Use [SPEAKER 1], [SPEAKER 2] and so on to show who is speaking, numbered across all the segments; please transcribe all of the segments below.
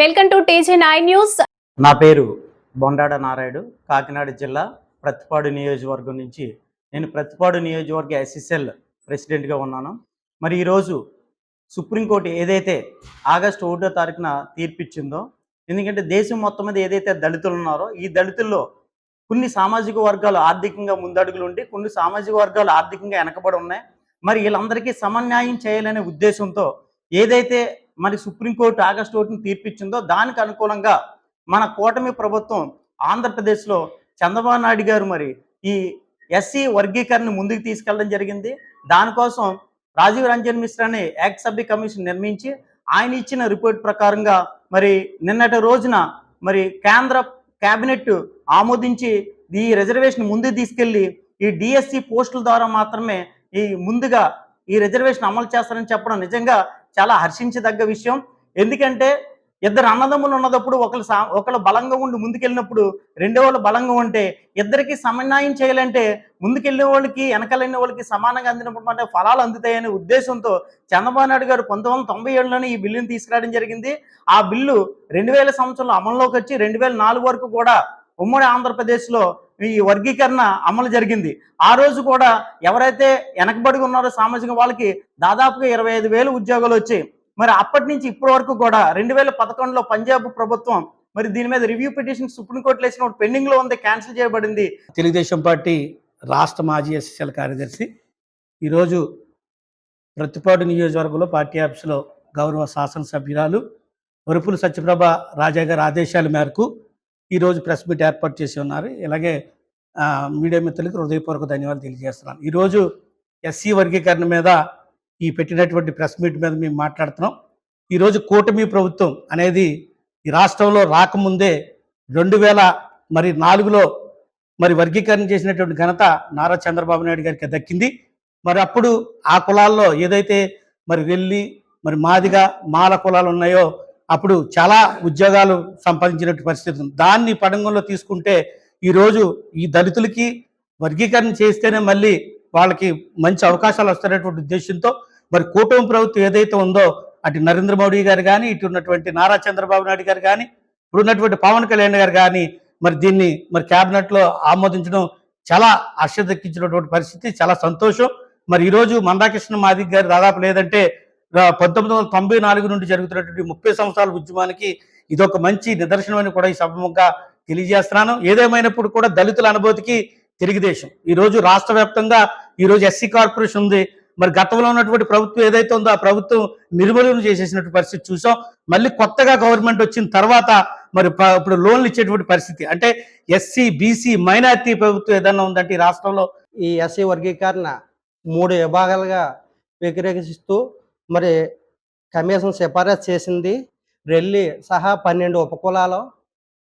[SPEAKER 1] Welcome to TG nine news.
[SPEAKER 2] నా పేరు బొండాడ నారాయుడు కాకినాడ జిల్లా ప్రతిపాడు నియోజకవర్గం నుంచి. నేను ప్రతిపాడు నియోజకవర్గ ఎస్ఎస్ఎల్ ప్రెసిడెంట్గా ఉన్నాను. మరి ఈరోజు సుప్రీంకోర్టు ఏదైతే ఆగస్టు ఒకటో తారీఖున తీర్పిచ్చిందో ఎందుకంటే దేశం మొత్తం మీద ఏదైతే దళితులు ఉన్నారో ఈ దళితుల్లో కొన్ని సామాజిక వర్గాలు ఆర్థికంగా ముందడుగులు ఉండి కొన్ని సామాజిక వర్గాలు ఆర్థికంగా వెనకబడి ఉన్నాయి. మరి వీళ్ళందరికీ సమన్యాయం చేయాలనే ఉద్దేశంతో ఏదైతే మరి సుప్రీంకోర్టు ఆగస్టు ఒకటిని తీర్పిచ్చిందో దానికి అనుకూలంగా మన కూటమి ప్రభుత్వం ఆంధ్రప్రదేశ్లో చంద్రబాబు నాయుడు గారు మరి ఈ ఎస్సీ వర్గీకరణ ముందుకు తీసుకెళ్ళడం జరిగింది. దానికోసం రాజీవ్ రంజన్ మిశ్రా అనే యాక్ట్ సభ్య కమిషన్ నిర్మించి ఆయన ఇచ్చిన రిపోర్ట్ ప్రకారంగా మరి నిన్నటి రోజున మరి కేంద్ర కేబినెట్ ఆమోదించి ఈ రిజర్వేషన్ ముందుకు తీసుకెళ్ళి ఈ డిఎస్సి పోస్టుల ద్వారా మాత్రమే ఈ ముందుగా ఈ రిజర్వేషన్ అమలు చేస్తారని చెప్పడం నిజంగా చాలా హర్షించదగ్గ విషయం. ఎందుకంటే ఇద్దరు అన్నదమ్ములు ఉన్నదప్పుడు ఒకళ్ళు సా ఒకళ్ళు బలంగా ఉండి ముందుకెళ్ళినప్పుడు రెండో వాళ్ళు బలంగా ఉంటే ఇద్దరికి సమన్వయం చేయాలంటే ముందుకెళ్ళిన వాళ్ళకి వెనకలైన వాళ్ళకి సమానంగా అందినప్పుడు అంటే ఫలాలు అందుతాయనే ఉద్దేశంతో చంద్రబాబు నాయుడు గారు పంతొమ్మిది వందల తొంభై ఏడులోనే ఈ బిల్లుని తీసుకురావడం జరిగింది. ఆ బిల్లు రెండు వేల సంవత్సరంలో అమల్లోకి వచ్చి రెండు వేల నాలుగు వరకు కూడా ఉమ్మడి ఆంధ్రప్రదేశ్లో ఈ వర్గీకరణ అమలు జరిగింది. ఆ రోజు కూడా ఎవరైతే వెనకబడి ఉన్నారో సామాజిక వాళ్ళకి దాదాపుగా ఇరవై ఐదు వేలు ఉద్యోగాలు వచ్చాయి. మరి అప్పటి నుంచి ఇప్పటి వరకు కూడా రెండు వేల పదకొండులో పంజాబ్ ప్రభుత్వం మరి దీని మీద రివ్యూ పిటిషన్ సుప్రీంకోర్టులో వేసిన పెండింగ్లో ఉంది క్యాన్సిల్ చేయబడింది.
[SPEAKER 3] తెలుగుదేశం పార్టీ రాష్ట్ర మాజీ ఎస్ఎస్ఎల్ కార్యదర్శి ఈరోజు ప్రతిపాడు నియోజకవర్గంలో పార్టీ ఆఫీసులో గౌరవ శాసనసభ్యురాలు వరుపుల సత్యప్రభ రాజా గారి ఆదేశాల మేరకు ఈరోజు ప్రెస్ మీట్ ఏర్పాటు చేసి ఉన్నారు. ఇలాగే మీడియా మిత్రులకు హృదయపూర్వక ధన్యవాదాలు తెలియజేస్తున్నాను. ఈరోజు ఎస్సీ వర్గీకరణ మీద ఈ పెట్టినటువంటి ప్రెస్ మీట్ మీద మేము మాట్లాడుతున్నాం. ఈరోజు కూటమి ప్రభుత్వం అనేది ఈ రాష్ట్రంలో రాకముందే రెండు వేల మరి నాలుగులో మరి వర్గీకరణ చేసినటువంటి ఘనత నారా చంద్రబాబు నాయుడు గారికి దక్కింది. మరి అప్పుడు ఆ కులాల్లో ఏదైతే మరి వెళ్ళి మరి మాదిగా మాల కులాలు ఉన్నాయో అప్పుడు చాలా ఉద్యోగాలు సంపాదించినటువంటి పరిస్థితి ఉంది. దాన్ని పడంగంలో తీసుకుంటే ఈరోజు ఈ దళితులకి వర్గీకరణ చేస్తేనే మళ్ళీ వాళ్ళకి మంచి అవకాశాలు వస్తున్నటువంటి ఉద్దేశంతో మరి కూటమి ప్రభుత్వం ఏదైతే ఉందో అటు నరేంద్ర మోడీ గారు కానీ ఇటు ఉన్నటువంటి నారా చంద్రబాబు నాయుడు గారు కానీ ఇప్పుడు ఉన్నటువంటి పవన్ కళ్యాణ్ గారు కానీ మరి దీన్ని మరి క్యాబినెట్లో ఆమోదించడం చాలా ఆశ్చర్యదక్కించినటువంటి పరిస్థితి చాలా సంతోషం. మరి ఈరోజు మందాకృష్ణ మాదిక్ గారు దాదాపు లేదంటే పంతొమ్మిది వందల తొంభై నాలుగు నుండి జరుగుతున్నటువంటి ముప్పై సంవత్సరాల ఉద్యమానికి ఇదొక మంచి నిదర్శనమని కూడా ఈ సభముగా తెలియజేస్తున్నాను. ఏదేమైనప్పుడు కూడా దళితుల అనుభూతికి తెలుగుదేశం ఈరోజు రాష్ట్ర వ్యాప్తంగా ఈరోజు ఎస్సీ కార్పొరేషన్ ఉంది. మరి గతంలో ఉన్నటువంటి ప్రభుత్వం ఏదైతే ఉందో ఆ ప్రభుత్వం నిర్మూలన చేసేసినటువంటి పరిస్థితి చూసాం. మళ్ళీ కొత్తగా గవర్నమెంట్ వచ్చిన తర్వాత మరి ప- ఇప్పుడు లోన్లు ఇచ్చేటువంటి పరిస్థితి. అంటే ఎస్సీ బీసీ మైనార్టీ ప్రభుత్వం ఏదైనా ఉందంటే ఈ రాష్ట్రంలో
[SPEAKER 4] ఈ ఎస్సీ వర్గీకరణ మూడు విభాగాలుగా వ్యతిరేకిస్తూ మరి కమిషన్ సిఫారసు చేసింది. రెల్లి సహా పన్నెండు ఉపకులాలు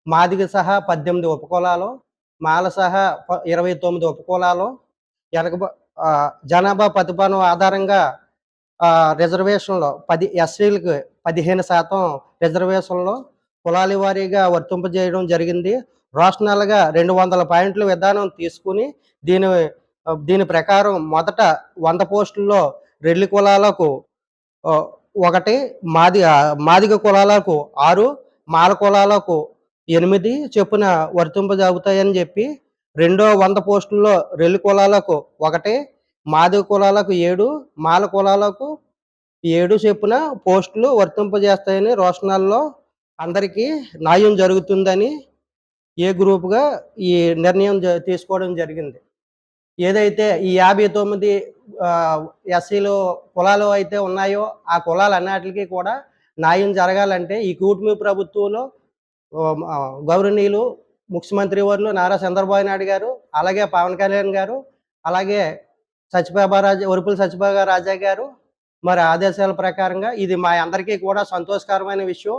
[SPEAKER 4] మాదిగ సహా పద్దెనిమిది ఉపకులాలు మాల సహా ఇరవై తొమ్మిది ఉపకులాలు వెనక జనాభా ప్రతిపాదన ఆధారంగా రిజర్వేషన్లో పది ఎస్సీలకు పదిహేను శాతం రిజర్వేషన్లో కులాల వారీగా వర్తింపజేయడం జరిగింది. రాష్ట్రాలుగా రెండు వందల పాయింట్ల విధానం తీసుకుని దీని దీని ప్రకారం మొదట వంద పోస్టుల్లో రెల్లి కులాలకు ఒకటి మాది మాదిక మాదిగ కులాలకు ఆరు మాల కులాలకు ఎనిమిది చొప్పున వర్తింపజాగుతాయని చెప్పి రెండో వంద పోస్టుల్లో రెల్లు కులాలకు ఒకటి మాధవ కులాలకు ఏడు మాల కులాలకు ఏడు చొప్పున పోస్టులు వర్తింపజేస్తాయని రోషనాల్లో అందరికీ న్యాయం జరుగుతుందని ఏ గ్రూప్గా ఈ నిర్ణయం తీసుకోవడం జరిగింది. ఏదైతే ఈ యాభై తొమ్మిది ఎస్సీలు కులాలు అయితే ఉన్నాయో ఆ కులాలు అన్నిటికీ కూడా న్యాయం జరగాలంటే ఈ కూటమి ప్రభుత్వంలో గౌరవనీయులు ముఖ్యమంత్రి వర్లు నారా చంద్రబాబు నాయుడు గారు అలాగే పవన్ కళ్యాణ్ గారు అలాగే సత్యబాబా రాజా ఉరుపుల సత్యబాబా రాజా గారు. మరి ఆదేశాల ప్రకారంగా ఇది మా అందరికీ కూడా సంతోషకరమైన విషయం.